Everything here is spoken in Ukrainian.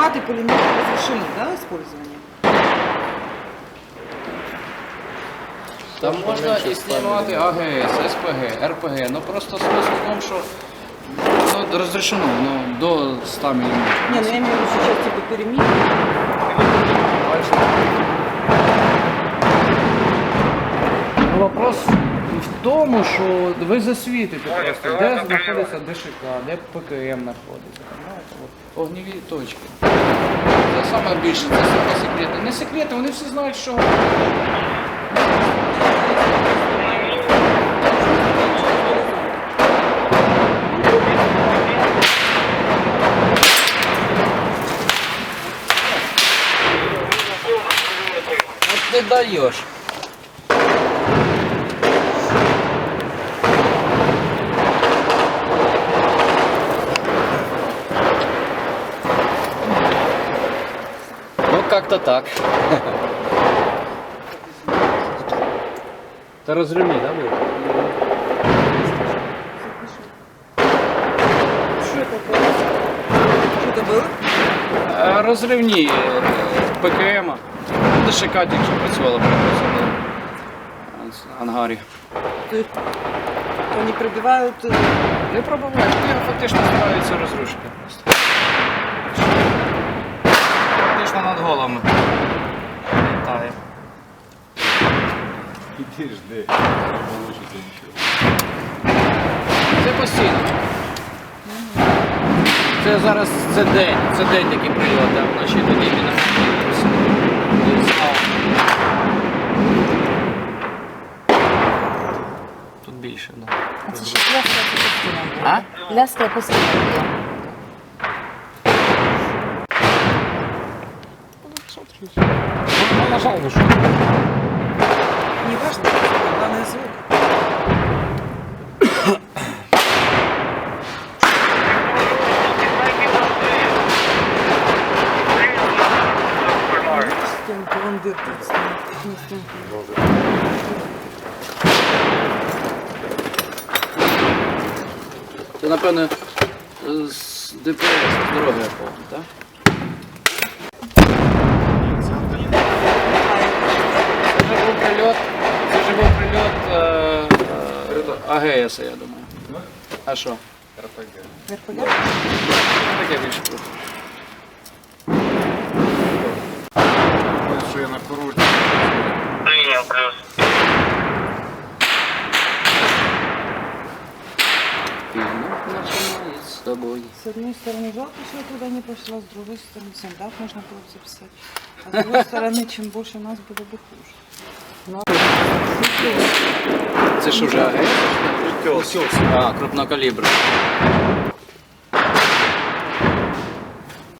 автоматы пулеметы разрешены, да, использование? Там можна і знімати АГС, СПГ, РПГ. Ну просто смисл в тому, що ну, розрішено ну, до 100 мм. Не, ну я имею в виду сейчас типа перемирие. Ну, Тому, що ви засвітите просто, де знаходиться ДШК, де ПКМ знаходиться. От Огніві точки. Це саме більше, це саме секрети. Не секрети, вони всі знають, що. От ти даєш. как-то так. Это разрывни, да, был? Что это было? Что это было? Е, Розривні е, ПКМ. ДШК тільки що працювала при цьому ангарі. То есть они пробивают... э, Не пробувають, вони фактично стараються розрушити просто. Іди жди, не получите нічого. Це постійно. Це зараз це день, це день такий прильот, а вночі тоді він. Тут більше, так. А це ще ляскає по стінам було. А? Ляскає по стінам було. Ну, нажав, ну що? nieważne, dane z Jestem kondytor, jestem To na pewno e, z DPS, zdrowie, tak? АГС, я думаю. А що? РПГ. РПГ? Таке більше круто. Ось що я на курорті. Принял плюс. Ну, починає з тобою. С одной стороны, жалко, что я туда не пошла, с другой стороны, солдат можно было бы записать. А с другой стороны, чем больше нас было бы хуже. Це що вже АГС? А, крупнокалібр.